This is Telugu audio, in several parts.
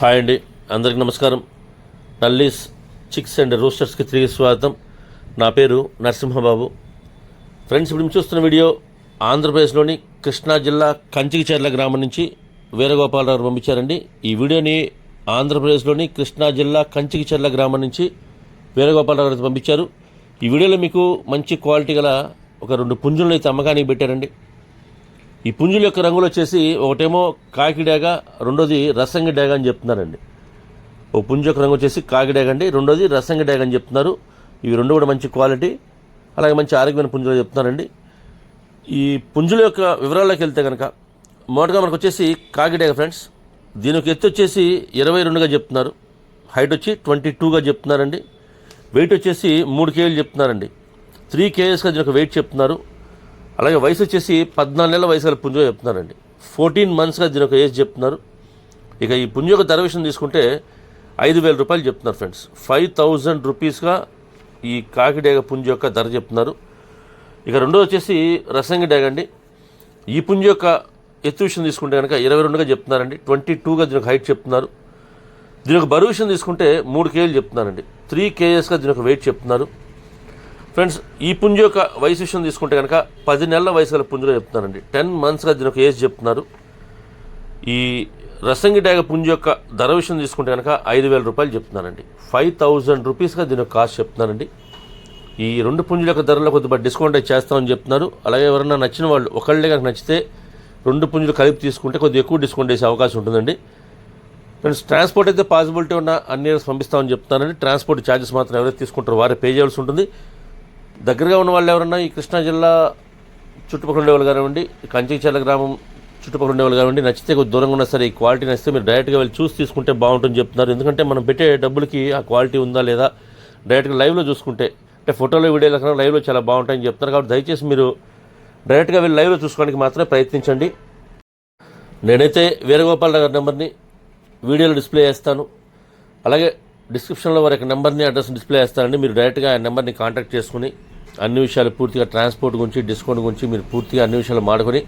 హాయ్ అండి. అందరికి నమస్కారం. నల్లీస్ చిక్స్ అండ్ రోస్టర్స్కి తిరిగి స్వాగతం. నా పేరు నరసింహబాబు. ఫ్రెండ్స్ ఇప్పుడు చూస్తున్న వీడియో ఆంధ్రప్రదేశ్లోని కృష్ణా జిల్లా కంచికిచెర్ల గ్రామం నుంచి వీరగోపాలరావు పంపించారండి. ఈ వీడియోని ఆంధ్రప్రదేశ్లోని కృష్ణా జిల్లా కంచికిచెర్ల గ్రామం నుంచి వీరగోపాలరావు పంపించారు. ఈ వీడియోలో మీకు మంచి క్వాలిటీ గల ఒక రెండు పుంజులను అయితే అమ్మకానికి పెట్టారండి. ఈ పుంజుల యొక్క రంగులు వచ్చేసి ఒకటేమో కాకి డేగ రెండోది రసంగి డేగ అని చెప్తున్నారండి. ఓ పుంజు యొక్క రంగు వచ్చేసి కాకి డేగ అండి రెండోది రసంగి డేగ అని చెప్తున్నారు. ఇవి రెండు కూడా మంచి క్వాలిటీ అలాగే మంచి ఆరోగ్యమైన పుంజులు చెప్తున్నారండి. ఈ పుంజుల యొక్క వివరాల్లోకి వెళ్తే కనుక మొదటగా మనకు వచ్చేసి కాకిడేగ ఫ్రెండ్స్. దీని యొక్క ఎత్తు వచ్చేసి ఇరవై రెండుగా చెప్తున్నారు. హైట్ వచ్చి ట్వంటీ టూగా చెప్తున్నారండి. వెయిట్ వచ్చేసి మూడు కేజీలు చెప్తున్నారండి. త్రీ కేజెస్గా దీని యొక్క వెయిట్ చెప్తున్నారు. అలాగే వయసు వచ్చేసి పద్నాలుగు నెలల వయసు గల పుంజుగా చెప్తున్నారండి. ఫోర్టీన్ మంత్స్గా దీని ఒక ఏజ్ చెప్తున్నారు. ఇక ఈ పుంజు యొక్క ధర విషయం తీసుకుంటే ఐదు వేల రూపాయలు చెప్తున్నారు ఫ్రెండ్స్ ఫైవ్ థౌజండ్ రూపీస్గా ఈ కాకిడేగ పుంజ యొక్క ధర చెప్తున్నారు. ఇక రెండో వచ్చేసి రసంగి డేగ అండి. ఈ పుంజు యొక్క ఎత్తు విషయం తీసుకుంటే కనుక ఇరవై రెండుగా చెప్తున్నారండి. ట్వంటీ టూగా దీని హైట్ చెప్తున్నారు. దీని యొక్క బరువు విషయం తీసుకుంటే మూడు కేజీలు చెప్తున్నారండి. త్రీ కేజెస్గా దీని యొక్క వెయిట్ చెప్తున్నారు. ఫ్రెండ్స్ ఈ పుంజు యొక్క వయసు విషయం తీసుకుంటే కనుక పది నెలల వయసు గల పుంజులో చెప్తున్నారండి టెన్ మంత్స్గా దీని ఒక ఏజ్ చెప్తున్నారు. ఈ రసంగి డాగ పుంజు యొక్క ధర విషయం తీసుకుంటే కనుక ఐదు వేల రూపాయలు చెప్తున్నారండి ఫైవ్ థౌజండ్ రూపీస్గా దీని కాస్ట్ చెప్తున్నారండి ఈ రెండు పుంజుల యొక్క ధరలో కొద్దిగా డిస్కౌంట్ అయితే చేస్తామని చెప్తున్నారు. అలాగే ఎవరైనా నచ్చిన వాళ్ళు ఒకళ్ళే కనుక నచ్చితే రెండు పుంజులు కలిపి తీసుకుంటే కొద్దిగా ఎక్కువ డిస్కౌంట్ వేసే అవకాశం ఉంటుందండి. ఫ్రెండ్స్ ట్రాన్స్పోర్ట్ అయితే పాసిబిలిటీ ఉన్న అన్ని పంపిస్తామని చెప్తున్నారండి ట్రాన్స్పోర్ట్ ఛార్జెస్ మాత్రం ఎవరైతే తీసుకుంటారో వారే పే చేయాల్సి ఉంటుంది. దగ్గరగా ఉన్న వాళ్ళు ఎవరన్నా ఈ కృష్ణా జిల్లా చుట్టుపక్కల ఉండేవాళ్ళు కానివ్వండి కంచిచర్ల గ్రామం చుట్టుపక్కల ఉండేవాళ్ళు కానివ్వండి నచ్చితే కొద్ది దూరంగా ఉన్నా సరే ఈ క్వాలిటీ నచ్చితే మీరు డైరెక్ట్గా వెళ్ళి చూసి తీసుకుంటే బాగుంటుంది చెప్తున్నారు. ఎందుకంటే మనం పెట్టే డబ్బులకి ఆ క్వాలిటీ ఉందా లేదా డైరెక్ట్గా లైవ్లో చూసుకుంటే అంటే ఫోటోలో వీడియోలో కన్నా లైవ్లో చాలా బాగుంటాయని చెప్తున్నారు. కాబట్టి దయచేసి మీరు డైరెక్ట్గా వెళ్ళి లైవ్లో చూసుకోవడానికి మాత్రమే ప్రయత్నించండి. నేనైతే వీరగోపాల్ నగర్ నెంబర్ని వీడియోలో డిస్ప్లే చేస్తాను. అలాగే డిస్క్రిప్షన్లో వారి యొక్క నెంబర్ని అడ్రస్ డిస్ప్లే చేస్తానండి. మీరు డైరెక్ట్గా ఆ నెంబర్ని కాంటాక్ట్ చేసుకుని అన్ని విషయాలు పూర్తిగా ట్రాన్స్పోర్ట్ గురించి డిస్కౌంట్ గురించి మీరు పూర్తిగా అన్ని విషయాలు మాడుకొని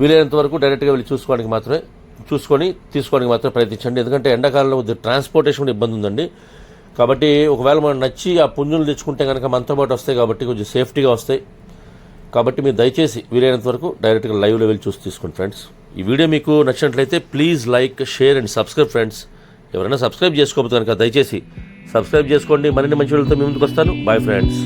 వీలైనంత వరకు డైరెక్ట్గా వెళ్ళి చూసుకోవడానికి మాత్రమే చూసుకొని తీసుకోవడానికి మాత్రమే ప్రయత్నించండి. ఎందుకంటే ఎండాకాలంలో కొద్దిగా ట్రాన్స్పోర్టేషన్ కూడా ఇబ్బంది ఉందండి. కాబట్టి ఒకవేళ మనం నచ్చి ఆ పుంజులు తెచ్చుకుంటే కనుక మనతో పాటు వస్తాయి కాబట్టి కొంచెం సేఫ్టీగా వస్తాయి. కాబట్టి మీరు దయచేసి వీలైనంత వరకు డైరెక్ట్గా లైవ్లో వెళ్ళి చూసి తీసుకోండి ఫ్రెండ్స్. ఈ వీడియో మీకు నచ్చినట్లయితే please like share and subscribe friends. ఎవరైనా సబ్స్క్రైబ్ చేసుకోకపోతే కనుక దయచేసి సబ్స్క్రైబ్ చేసుకోండి. మరిన్ని మంచి వీడియోలతో మీ ముందుకు వస్తాను. Bye friends.